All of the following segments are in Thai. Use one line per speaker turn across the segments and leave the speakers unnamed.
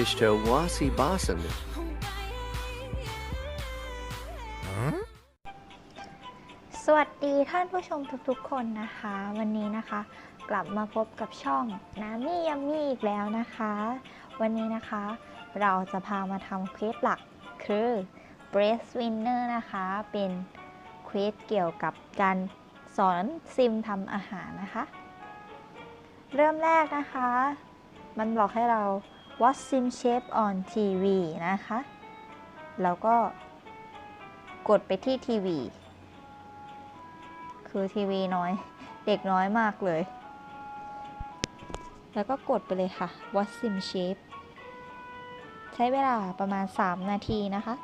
Hop Dishto Wasi Basan
สวัสดีท่านผู้ชมทุกๆคนนะคะ วันนี้นะคะ กลับมาพบกับช่องน้ำมี่ยัมมี่อีกแล้วนะคะ วันนี้นะคะ เราจะพามาทำเควสหลักคือ Breast Winner นะคะ เป็นเควสเกี่ยวกับการสอนซิมทำอาหารนะคะ เริ่มแรกนะคะ มันบอกให้เรา watch sim chef on TV นะคะ แล้วก็กดไปที่ทีวี คือทีวีน้อย เด็กน้อยมากเลย แล้วก็กดไปเลยค่ะ Watch Sim Shape ใช้เวลาประมาณ 3 นาทีนะคะ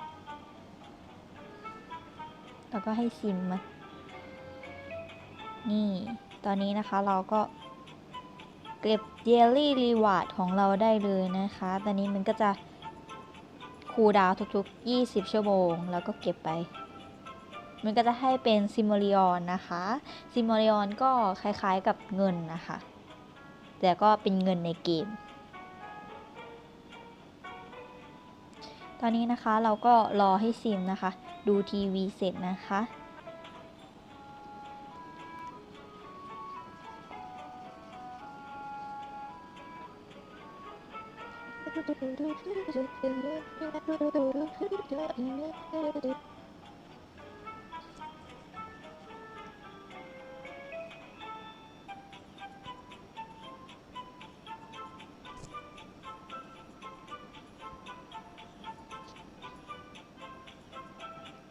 แล้วก็ให้ซิมมานี่ ตอนนี้นะคะเราก็ เก็บเยลลี่รีวาร์ดของเราได้เลยนะคะ ตอนนี้มันก็จะคูลดาวทุกๆ 20 ชั่วโมง แล้วก็เก็บไป มันก็จะให้เป็นซิม o ริออนนะคะ ซิม o ริออนก็คล้ายๆกับเงินนะคะ แต่ก็เป็นเงินในเกม ตอนนี้นะคะเราก็รอให้ซิมนะคะ ดูทีวีเสร็จนะคะ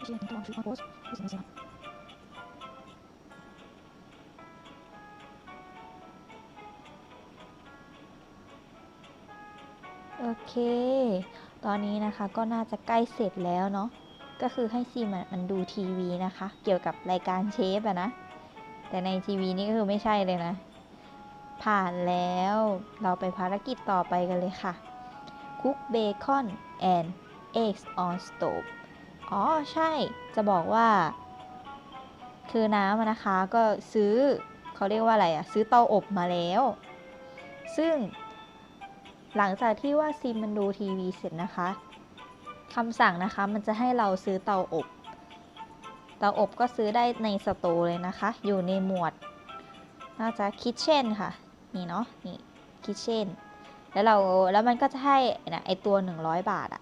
이시간에농담을주시고한번 보. ตอนนี้นะคะก็น่าจะใกล้เสร็จแล้วเนาะ ก็คือให้ซีมันดูทีวีนะคะ เกี่ยวกับรายการเชฟอะนะ แต่ในทีวีนี่ก็คือไม่ใช่เลยนะ ผ่านแล้ว เราไปภารกิจต่อไปกันเลยค่ะ Cook bacon and eggs on stove อ๋อใช่ จะบอกว่า คือน้ำนะคะก็ซื้อเขาเรียกว่าอะไรอะซื้อเตาอบมาแล้ว ซึ่ง หลังจากที่ว่าซิมมันดูทีวีเสร็จนะคะคำสั่งนะคะมันจะให้เราซื้อเตาอบ เตาอบก็ซื้อได้ในสโตร์เลยนะคะ อยู่ในหมวด น่าจะคิทเช่นค่ะ นี่เนาะนี่คิทเช่นแล้วเราแล้วมันก็จะให้นะไอตัว 100 บาทอะ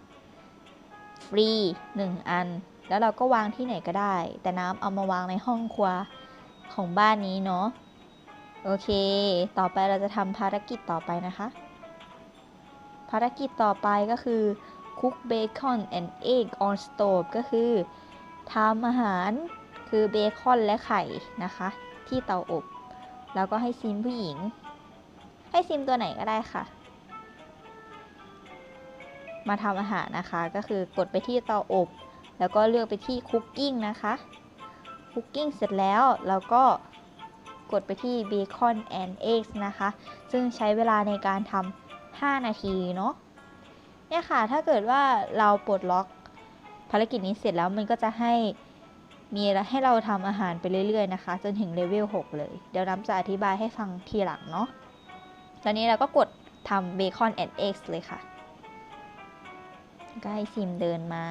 ฟรี 1 อัน แล้วเราก็วางที่ไหนก็ได้ แต่น้ำเอามาวางในห้องครัวของบ้านนี้เนาะโอเค ต่อไปเราจะทำภารกิจต่อไปนะคะ ภารกิจต่อไปก็คือ cook bacon and egg on stove ก็คือทำอาหารคือเบคอนและไข่นะคะ ที่เตาอบ แล้วก็ให้ซิมผู้หญิง ให้ซิมตัวไหนก็ได้ค่ะ มาทำอาหารนะคะก็คือกดไปที่เตาอบ แล้วก็เลือกไปที่คุกกิ้งนะคะคุกกิ้งเสร็จแล้วเราก็กดไปที่ bacon and eggs นะคะ ซึ่งใช้เวลาในการทำ 5 นาทีเนาะเนี่ยค่ะถ้าเกิดว่าเราปลดล็อกภารกิจนี้เสร็จแล้วมันก็จะให้มีให้เราทำอาหารไปเรื่อยๆนะคะ จนถึงเลเวล6เลย เดี๋ยวน้ำจะอธิบายให้ฟังทีหลังเนาะตอนนี้เราก็กดทำเบคอนแอนด์เอ็กซ์เลยค่ะก็ให้ซิมเดินมา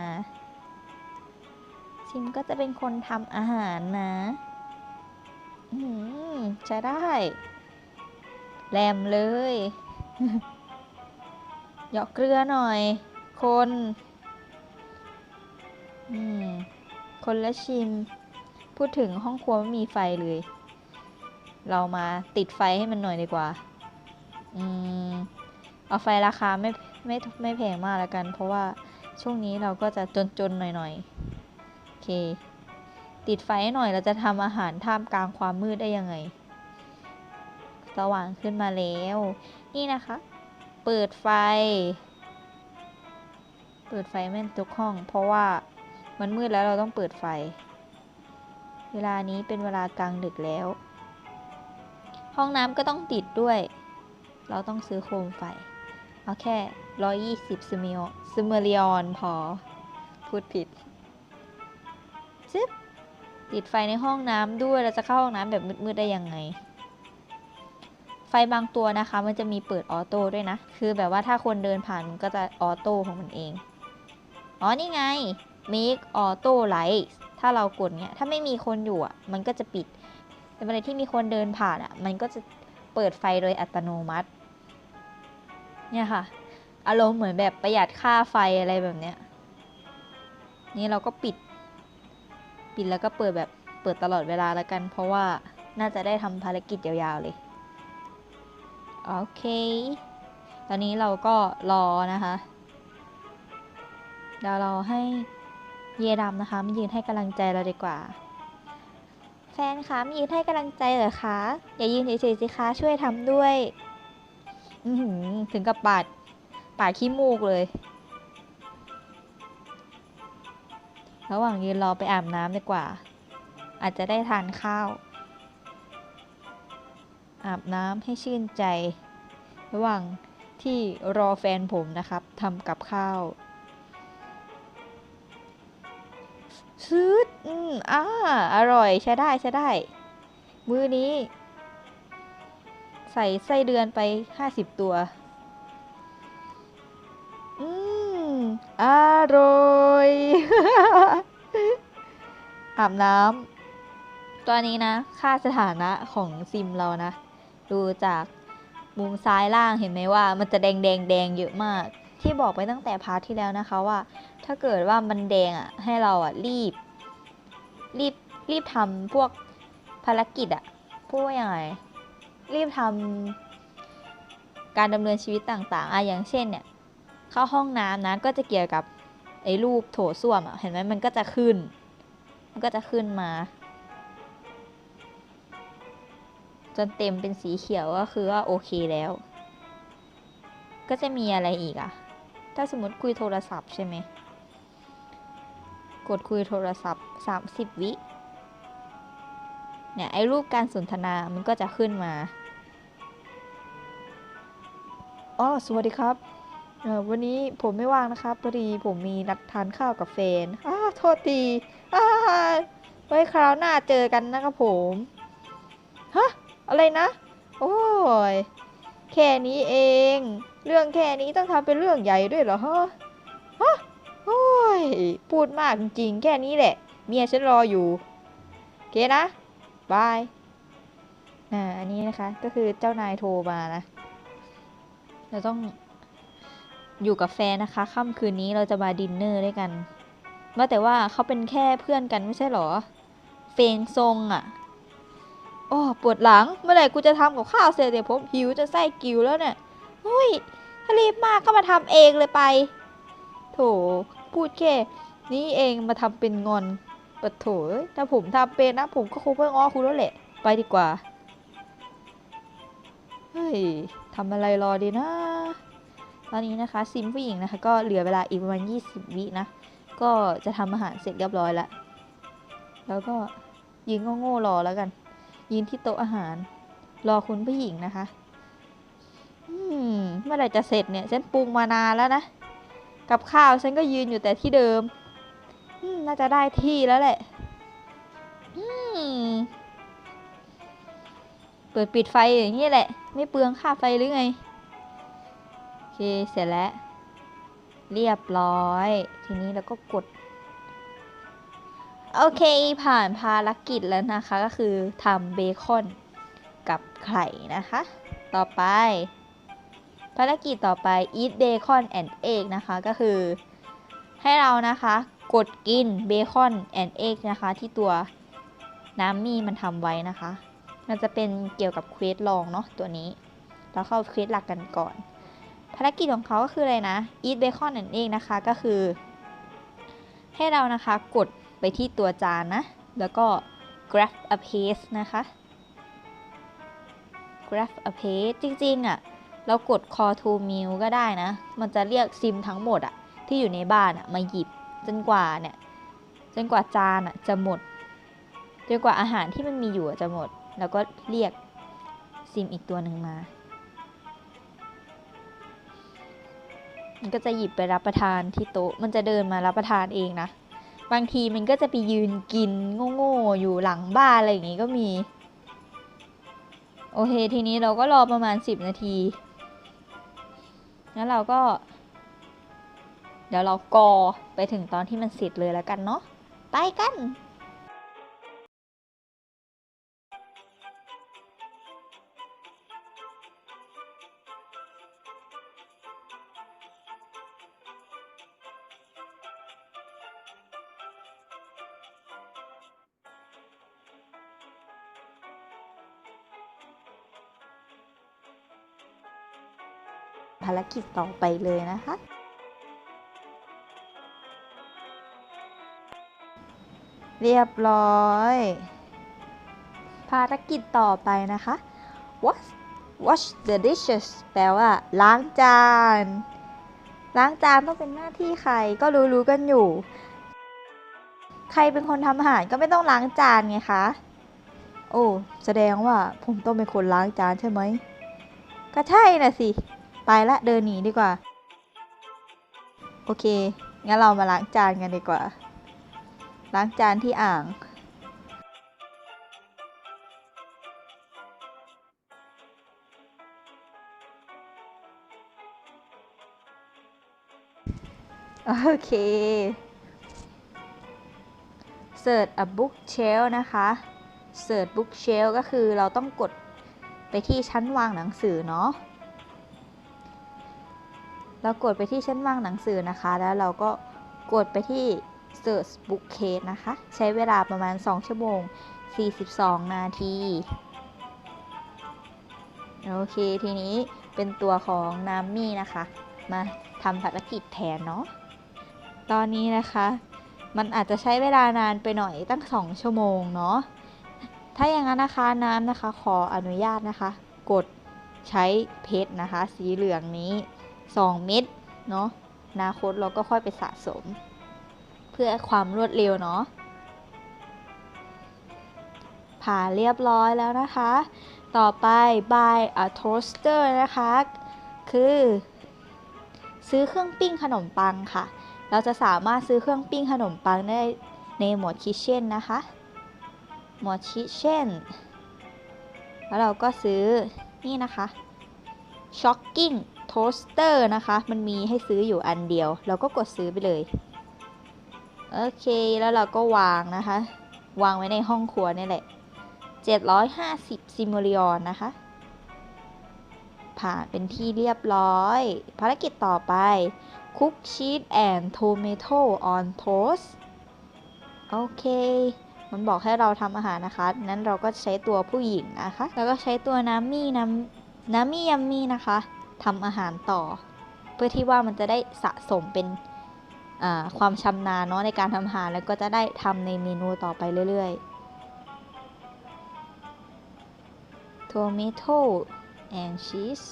ซิมก็จะเป็นคนทำอาหารนะอืมใช้ได้ แรมเลย หยาะเกลือหน่อย คน อืม คนละชิม พูดถึงห้องครัวไม่มีไฟเลย เรามาติดไฟให้มันหน่อยดีกว่า อืม เอาไฟราคาไม่ไม่ไม่แพงมากแล้วกัน เพราะว่าช่วงนี้เราก็จะจนๆหน่อยๆ โอเค ติดไฟให้หน่อยเราจะทำอาหารท่ามกลางความมืดได้ยังไง สว่างขึ้นมาแล้ว นี่นะคะ เปิดไฟ เปิดไฟแม่นทุกห้อง เพราะว่ามันมืดแล้วเราต้องเปิดไฟ เวลานี้เป็นเวลากลางดึกแล้ว ห้องน้ำก็ต้องติดด้วย เราต้องซื้อโคมไฟ เอาแค่120ซิมิโอซิมเมริออนพอ พูดผิดซึบติดไฟในห้องน้ำด้วยเราจะเข้าห้องน้ำแบบมืดๆได้ยังไง ไฟบางตัวนะคะ มันจะมีเปิดออโต้ด้วยนะ คือแบบว่าถ้าคนเดินผ่านมันก็จะออโต้ของมันเอง อ๋อ นี่ไง make auto light ถ้าเรากดเนี้ย ถ้าไม่มีคนอยู่อะ มันก็จะปิด แต่เวลาที่มีคนเดินผ่านอะ มันก็จะเปิดไฟโดยอัตโนมัติ เนี่ยค่ะ อารมณ์เหมือนแบบประหยัดค่าไฟอะไรแบบเนี้ย นี่เราก็ปิด ปิดแล้วก็เปิดแบบเปิดตลอดเวลาแล้วกัน เพราะว่าน่าจะได้ทำภารกิจยาวๆเลย โอเค ตอนนี้เราก็รอนะคะ เดี๋ยวเราให้เยดำนะคะมายืนให้กำลังใจเราดีกว่า แฟนคะมายืนให้กำลังใจเหรอคะ อย่ายืนเฉยๆสิคะช่วยทำด้วยถึงกับปาดปาดขี้มูกเลย ระหว่างยืนรอไปอาบน้ำดีกว่า อาจจะได้ทานข้าว อาบน้ำให้ชื่นใจ ระหว่างที่รอแฟนผมนะครับทำกับข้าวซื้ออืมอ่าอร่อยใช้ได้ใช้ได้ มื้อนี้ ใส่ไส้เดือนไปห้าสิบตัว อืมอร่อย อาบน้ำตอนนี้นะ ค่าสถานะของซิมเรานะ ดูจากมุมซ้ายล่างเห็นไหมว่า มันจะแดงแดงแดงเยอะมาก ที่บอกไปตั้งแต่พาร์ทที่แล้วนะคะว่า ถ้าเกิดว่ามันแดงอะ ให้เราอะรีบ รีบรีบทำพวกภารกิจอะพูดว่ายังไงรีบทำการดำเนินชีวิตต่างๆอะอย่างเช่นเนี่ยเข้าห้องน้ำนะก็จะเกี่ยวกับไอ้รูปโถส้วมอะเห็นไหมมันก็จะขึ้น มันก็จะขึ้นมา จนเต็มเป็นสีเขียวก็คือว่าโอเคแล้ว ก็จะมีอะไรอีกอะถ้าสมมติคุยโทรศัพท์ใช่ไหม กดคุยโทรศัพท์ 30 วิ เนี่ย ไอ้รูปการสนทนา มันก็จะขึ้นมาอ๋อสวัสดีครับวันนี้ผมไม่ว่างนะครับพอดีผมมีนัดทานข้าวกับแฟนอ้าโทษทีอ้าไว้คราวหน้าเจอกันนะครับผม ฮะ อะไรนะ โอ้ย แค่นี้เอง เรื่องแค่นี้ต้องทำเป็นเรื่องใหญ่ด้วยเหรอฮะฮะโอ้ย พูดมากจริงๆแค่นี้แหละ เมียฉันรออยู่ โอเคนะ บาย อ่า อันนี้นะคะ ก็คือเจ้านายโทรมานะ เราต้องอยู่กับแฟนนะคะค่ำคืนนี้เราจะมาดินเนอร์ด้วยกัน ว่าแต่ว่าเขาเป็นแค่เพื่อนกันไม่ใช่เหรอ เฟงซงอะ่ะ โอ้ปวดหลังเมื่อไหร่กูจะทำกับข้าวเสร็จเดี๋ยวผมหิวจะไส้กิวแล้วเนี่ยเฮ้ยถ้ารีบมากก็มาทำเองเลยไป โถพูดแค่นี้เองมาทำเป็นงอนปะโถถ้าผมทำเป็นนะผมก็คงเพิ่งอ้อคุณแล้วแหละ ไปดีกว่า เฮ้ยทำอะไรรอดีนะ ตอนนี้นะคะซิมผู้หญิงนะคะ ก็เหลือเวลาอีกประมาณ 20 วินะ ก็จะทำอาหารเสร็จเรียบร้อยแล้ว แล้วก็ยืนโง่รอแล้วกัน ยืนที่โต๊ะอาหาร รอคุณผู้หญิงนะคะ อืมเมื่อไหร่จะเสร็จเนี่ย ฉันปรุงมานานแล้วนะ กับข้าวฉันก็ยืนอยู่แต่ที่เดิมอืมน่าจะได้ที่แล้วแหละ อืม เปิดปิดไฟอย่างนี้แหละ ไม่เปลืองค่าไฟหรือไง โอเค เสร็จแล้ว เรียบร้อย ทีนี้เราก็กด โอเคผ่านภารกิจแล้วนะคะ ก็คือทำเบคอนกับไข่นะคะ ต่อไป ภารกิจต่อไป eat bacon and egg นะคะ ก็คือให้เรานะคะกดกินเบคอน and egg นะคะ ที่ตัวน้ำมีมันทำไว้นะคะ มันจะเป็นเกี่ยวกับเควสลองเนาะตัวนี้ เราเข้าเควสหลักกันก่อน ภารกิจของเขาก็คืออะไรนะ eat bacon and egg นะคะก็คือ ให้เรานะคะกด ไปที่ตัวจานนะ แล้วก็ grab a page นะคะ grab a page จริงๆอะ่ะ เรากด call to meal ก็ได้นะ มันจะเรียกซิมทั้งหมดอะ่ะ ที่อยู่ในบ้านอะ่ะ มาหยิบจนกว่าเนี่ย จนกว่าจานอะ่ะจะหมด จนกว่าอาหารที่มันมีอยู่จะหมด แล้วก็เรียกซิมอีกตัวหนึ่งมามันก็จะหยิบไปรับประทานที่โต๊ะ มันจะเดินมารับประทานเองนะ บางทีมันก็จะไปยืนกินโง่ๆอยู่หลังบ้านอะไรอย่างงี้ก็มี โอเคทีนี้เราก็รอประมาณ 10 นาที แล้วเราก็ เดี๋ยวเรากอไปถึงตอนที่มันเสร็จเลยแล้วกันเนาะไปกัน ภารกิจต่อไปเลยนะคะ เรียบร้อย ภารกิจต่อไปนะคะ wash wash the dishes แปลว่า ล้างจาน ล้างจานต้องเป็นหน้าที่ใครก็รู้ๆกันอยู่ ใครเป็นคนทำอาหารก็ไม่ต้องล้างจานไงคะโอ้ แสดงว่าผมต้องเป็นคนล้างจานใช่ไหม ก็ใช่น่ะสิ ไปละเดินหนีดีกว่า โอเค งั้นเรามาล้างจานกันดีกว่า ล้างจานที่อ่าง โอเค Search a bookshelf นะคะ Search bookshelf ก็คือเราต้องกดไปที่ชั้นวางหนังสือเนาะ เรากดไปที่ชั้นวางหนังสือนะคะ แล้วเราก็กดไปที่ Search Bookcase นะคะ ใช้เวลาประมาณ 2 ชั่วโมง 42 นาที โอเค ทีนี้เป็นตัวของนามี่นะคะ มาทำภารกิจแทนเนาะ ตอนนี้นะคะ มันอาจจะใช้เวลานานไปหน่อยตั้ง 2 ชั่วโมงเนาะ ถ้าอย่างนั้นนะคะน้ำนะคะ ขออนุญาตนะคะ กดใช้เพชรนะคะ สีเหลืองนี้ 2 เม็ดเนาะอนาคตเราก็ค่อยไปสะสม เพื่อความรวดเร็วเนาะผ่าเรียบร้อยแล้วนะคะ ต่อไป buy a toaster นะคะ คือ ซื้อเครื่องปิ้งขนมปังค่ะ เราจะสามารถซื้อเครื่องปิ้งขนมปังได้ในหมวดคิเช่นนะคะหมวดคิเช่นแล้วเราก็ซื้อนี่นะคะ Shocking Toaster นะคะ มันมีให้ซื้ออยู่อันเดียว เราก็กดซื้อไปเลย โอเค แล้วเราก็วางนะคะ วางไว้ในห้องครัวนี่แหละ 750ซิม i ลิออนนะคะ ผ่านเป็นที่เรียบร้อย ภารกิจต่อไป Cook cheese and tomato on toast โอเค มันบอกให้เราทำอาหารนะคะ นั้นเราก็ใช้ตัวผู้หญิงนะคะ แล้วก็ใช้ตัวน้ำมี่น้ำน้ำมี่ยัมมี่นะคะ ทำอาหารต่อ เพื่อที่ว่ามันจะได้สะสมเป็นความชำนาญเนาะในการทำอาหารแล้วก็จะได้ทำในเมนูต่อไปเรื่อยๆ tomato and cheese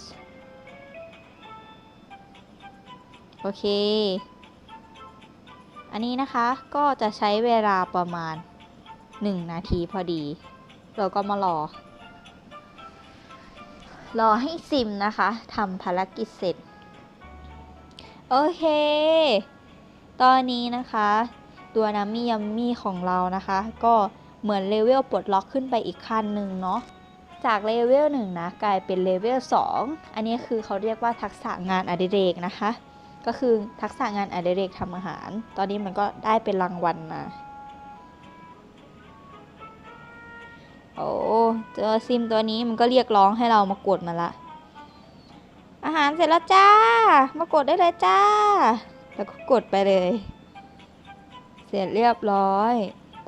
โอเค อันนี้นะคะก็จะใช้เวลาประมาณ 1 นาทีพอดี เราก็มารอ รอให้ซิมนะคะทำภารกิจเสร็จ โอเค ตอนนี้นะคะ ตัวนามิยัมมี่ของเรานะคะ ก็เหมือนเลเวลปลดล็อกขึ้นไปอีกขั้นหนึ่งเนาะจากเลเวล1นะกลายเป็นเลเวล2อันนี้คือเขาเรียกว่าทักษะงานอดิเรกนะคะ ก็คือทักษะงานอดิเรกทำอาหาร ตอนนี้มันก็ได้เป็นรางวัลมา อ้เจอซิมตัวนี้มันก็เรียกร้องให้เรามากดมาละ อาหารเสร็จแล้วจ้า มากดได้เลยจ้า แล้วก็กดไปเลย เสร็จเรียบร้อย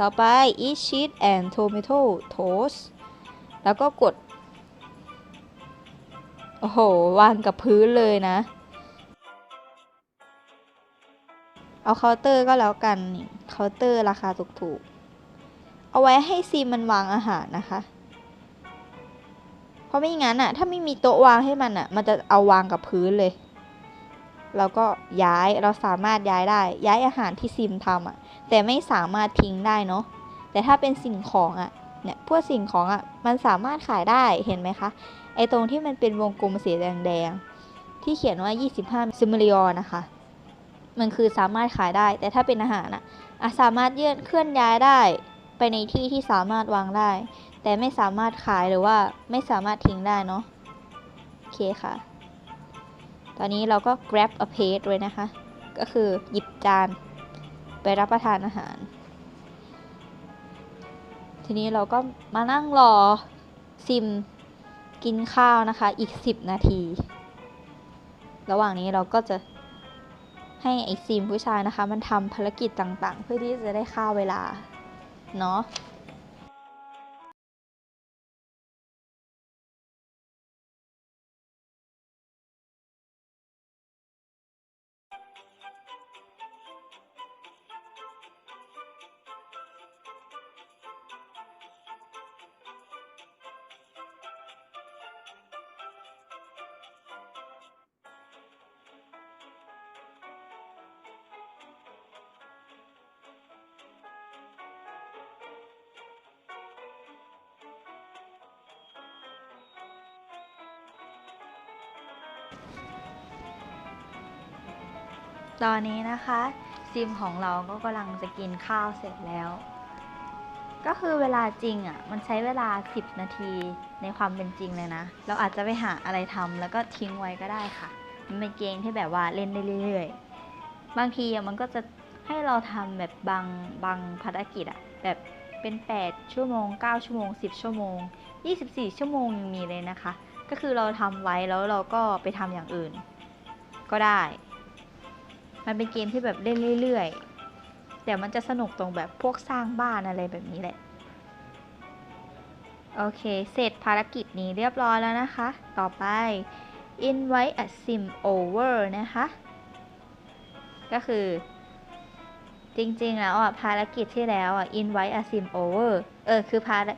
ต่อไป eat cheese and tomato toast แล้วก็กด โอ้โห วางกับพื้นเลยนะ เอาเคาน์เตอร์ก็แล้วกัน เคาน์เตอร์ราคาถูกๆ เอาไว้ให้ซีมมันวางอาหารนะคะ เพราะไม่งั้นอะถ้าไม่มีโต๊ะวางให้มันอะมันจะเอาวางกับพื้นเลย เราก็ย้ายเราสามารถย้ายได้ ย้ายอาหารที่ซิมทำอะแต่ไม่สามารถทิ้งได้เนาะแต่ถ้าเป็นสิ่งของอะเนี่ยพวกสิ่งของอะมันสามารถขายได้เห็นไหมคะไอตรงที่มันเป็นวงกลมสีแดงๆที่เขียนว่า 25 ซิม i ลิออนนะคะ มันคือสามารถขายได้ แต่ถ้าเป็นอาหารอะอะสามารถเยื่อนเคลื่อนย้ายได้ ไปในที่ที่สามารถวางได้ แต่ไม่สามารถขายหรือว่าไม่สามารถทิ้งได้เนาะโอเคค่ะ ตอนนี้เราก็ grab a plate ไว้นะคะ ก็คือหยิบจานไปรับประทานอาหาร ทีนี้เราก็มานั่งรอซิมกินข้าวนะคะ อีก 10 นาที ระหว่างนี้เราก็จะให้ไอซิมผู้ชายนะคะ มันทำภารกิจต่างๆ เพื่อที่จะได้ค่าเวลา เนาะ ตอนนี้นะคะซิมของเราก็กำลังจะกินข้าวเสร็จแล้ว ก็คือเวลาจริงอะมันใช้เวลา 10 นาทีในความเป็นจริงเลยนะ เราอาจจะไปหาอะไรทำแล้วก็ทิ้งไว้ก็ได้ค่ะ มันเป็นเกมที่แบบว่าเล่นได้เรื่อยๆ บางทีมันก็จะให้เราทำแบบบางบางภารกิจอะแบบเป็น 8 ชั่วโมง 9 ชั่วโมง 10 ชั่วโมง 24 ชั่วโมงยังมีเลยนะคะ ก็คือเราทำไว้แล้วเราก็ไปทำอย่างอื่น ก็ได้ มันเป็นเกมที่แบบเล่นเรื่อยๆ แต่มันจะสนุกตรงแบบพวกสร้างบ้านอะไรแบบนี้แหละ โอเค เสร็จภารกิจนี้เรียบร้อยแล้วนะคะ ต่อไป invite a sim over นะคะ ก็คือจริงๆ แล้วอะภารกิจที่แล้วอะ invite a sim over เออ คือภาร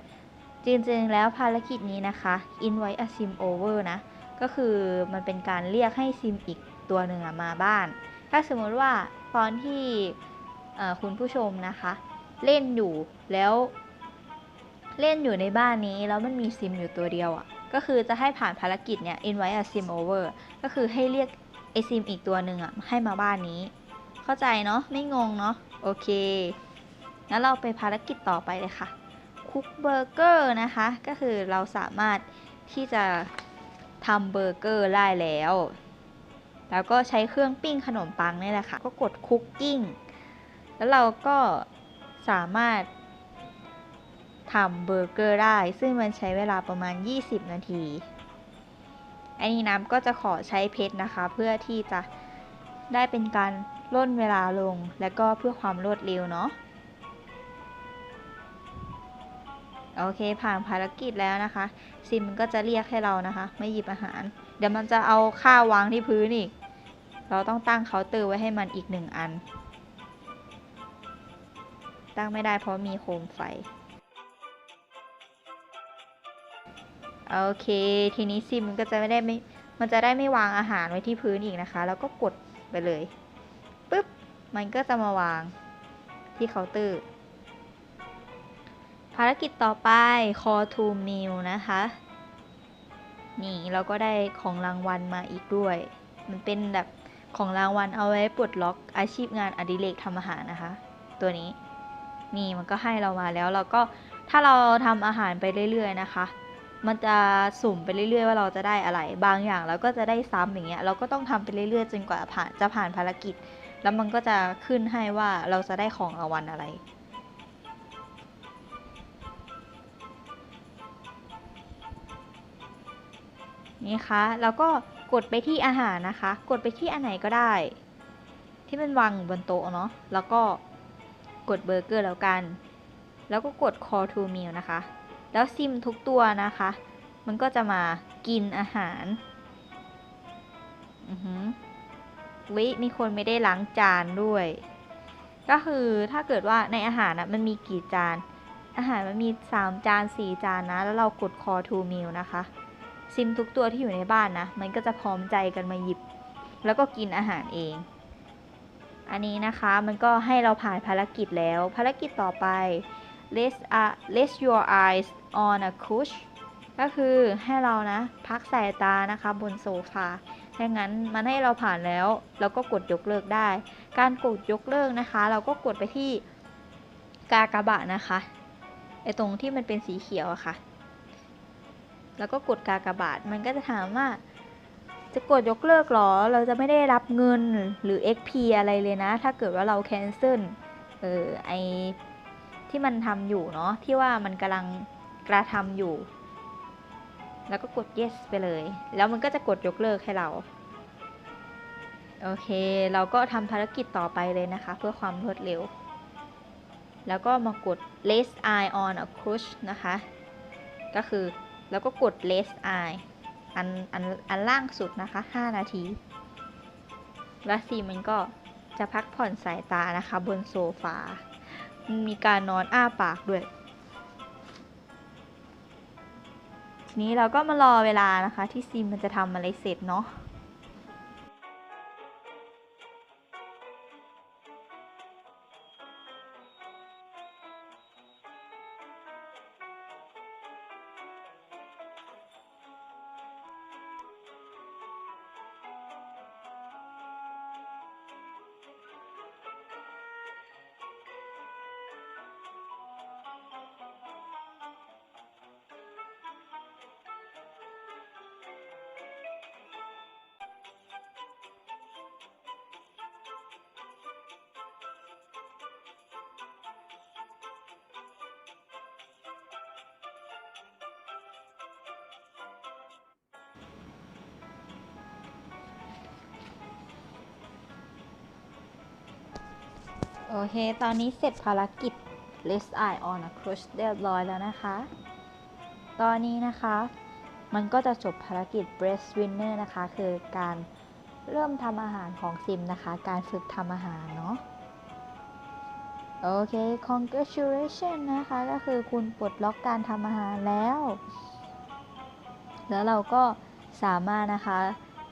จริงๆ แล้วภารกิจนี้นะคะ invite a sim over นะ ก็คือมันเป็นการเรียกให้ซิมอีกตัวหนึ่งอะมาบ้าน ถ้าสมมติว่าตอนที่คุณผู้ชมนะคะ เล่นอยู่แล้ว เล่นอยู่ในบ้านนี้แล้วมันมีซิมอยู่ตัวเดียวอะ่ะก็คือจะให้ผ่านภารกิจเนี่ย invite a sim over ก็คือให้เรียกไอซิมอีกตัวหนึ่งอะ่ะให้มาบ้านนี้ เข้าใจเนาะไม่งงเนาะโอเคงั้นเราไปภารกิจต่อไปเลยค่ะคุกเบอร์เกอร์นะคะ ก็คือเราสามารถที่จะทำเบอร์เกอร์ได้แล้ว แล้วก็ใช้เครื่องปิ้งขนมปังนี่แหละค่ะ ก็กดคุกกิ้ง แล้วเราก็สามารถทำเบอร์เกอร์ได้ ซึ่งมันใช้เวลาประมาณ 20 นาที อันนี้น้ำก็จะขอใช้เพชรนะคะ เพื่อที่จะได้เป็นการล่นเวลาลง และก็เพื่อความรวดเร็วเนาะ โอเคผ่านภารกิจแล้วนะคะ ซิมก็จะเรียกให้เรานะคะ ไม่หยิบอาหาร เดี๋ยวมันจะเอาข้าววางที่พื้นอีก เราต้องตั้งเคาน์เตอร์ไว้ให้มันอีกหนึ่งอัน ตั้งไม่ได้เพราะมีโคมไฟ โอเค ทีนี้ซิมมันก็จะไม่ได้ไม่ มันจะได้ไม่วางอาหารไว้ที่พื้นอีกนะคะ แล้วก็กดไปเลย ปึ๊บ มันก็จะมาวางที่เคาน์เตอร์ ภารกิจต่อไป call to meal นะคะ นี่เราก็ได้ของรางวัลมาอีกด้วย มันเป็นแบบของรางวัลเอาไว้ปลดล็อกอาชีพงานอดิเรกทำอาหารนะคะ ตัวนี้นี่มันก็ให้เรามาแล้วเราก็ถ้าเราทำอาหารไปเรื่อย ๆ นะคะ มันจะสุ่มไปเรื่อยๆ ว่าเราจะได้อะไร บางอย่างเราก็จะได้ซ้ำอย่างเงี้ยเราก็ต้องทำไปเรื่อยๆ จนกว่าผ่านจะผ่านภารกิจ แล้วมันก็จะขึ้นให้ว่าเราจะได้ของรางวัลอะไร นี่คะเราก็กดไปที่อาหารนะคะ กดไปที่อันไหนก็ได้ ที่มันวางบนโต๊ะเนาะแล้วก็กดเบอร์เกอร์แล้วกัน แล้วก็กด call to meal นะคะ แล้วซิมทุกตัวนะคะ มันก็จะมากินอาหาร อือหือวิมีคนไม่ได้ล้างจานด้วย ก็คือถ้าเกิดว่าในอาหารนะมันมีกี่จาน อาหารมันมี 3 จาน 4 จานนะ แล้วเรากด call to meal นะคะ ซิมทุกตัวที่อยู่ในบ้านนะ มันก็จะพร้อมใจกันมาหยิบ แล้วก็กินอาหารเอง อันนี้นะคะมันก็ให้เราผ่านภารกิจแล้ว ภารกิจต่อไป rest a rest your eyes on a couch ก็คือให้เรานะ พักสายตานะคะบนโซฟาถ้างั้นมันให้เราผ่านแล้ว เราก็กดยกเลิกได้ การกดยกเลิกนะคะ เราก็กดไปที่กากบะนะคะไอตรงที่มันเป็นสีเขียวอะค่ะ แล้วก็กดกากบาท มันก็จะถามว่า จะกดยกเลิกหรอ เราจะไม่ได้รับเงินหรือ XP อะไรเลยนะ ถ้าเกิดว่าเรา cancel เออไอที่มันทำอยู่เนาะที่ว่ามันกำลังกระทำอยู่ แล้วก็กด yes ไปเลย แล้วมันก็จะกดยกเลิกให้เรา โอเค เราก็ทำภารกิจต่อไปเลยนะคะ เพื่อความรวดเร็ว แล้วก็มากด less eye on a crush นะคะ ก็คือ แล้วก็กด less i อันอันอันล่างสุดนะคะ 5 นาที แล้วซีมันก็จะพักผ่อนสายตานะคะ บนโซฟา มีการนอนอ้าปากด้วย ทีนี้เราก็มารอเวลานะคะ ที่ซีมันจะทำอะไรเสร็จเนาะ โอเค ตอนนี้เสร็จภารกิจ List Eye on a Crush เรียบร้อยแล้วนะคะ ตอนนี้นะคะ มันก็จะจบภารกิจ Breast Winner นะคะ คือการเริ่มทำอาหารของซิมนะคะ การฝึกทำอาหารเนาะ โอเค congratulation นะคะ ก็คือคุณปลดล็อกการทำอาหารแล้ว แล้วเราก็สามารถนะคะ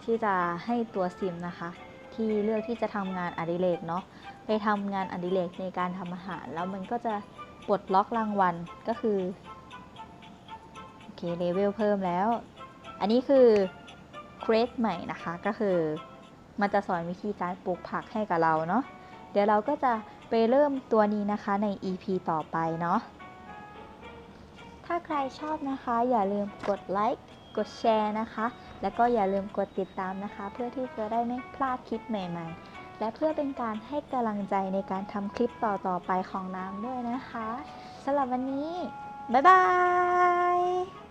ที่จะให้ตัวซิมนะคะ ที่เลือกที่จะทำงานอดิเรกเนาะไปทำงานอดิเรกในการทำอาหาร แล้วมันก็จะปลดล็อกรางวัลก็คือโอเคเลเวลเพิ่มแล้ว อันนี้คือเครดใหม่นะคะก็คือมันจะสอนวิธีการปลูกผักให้กับเราเนาะเดี๋ยวเราก็จะไปเริ่มตัวนี้นะคะใน EP ต่อไปเนาะถ้าใครชอบนะคะ อย่าลืมกดไลค์กดแชร์นะคะ แล้วก็อย่าลืมกดติดตามนะคะ เพื่อที่จะได้ไม่พลาดคลิปใหม่ๆ และเพื่อเป็นการให้กำลังใจในการทำคลิปต่อๆไปของน้ำด้วยนะคะสำหรับวันนี้ บ๊ายบาย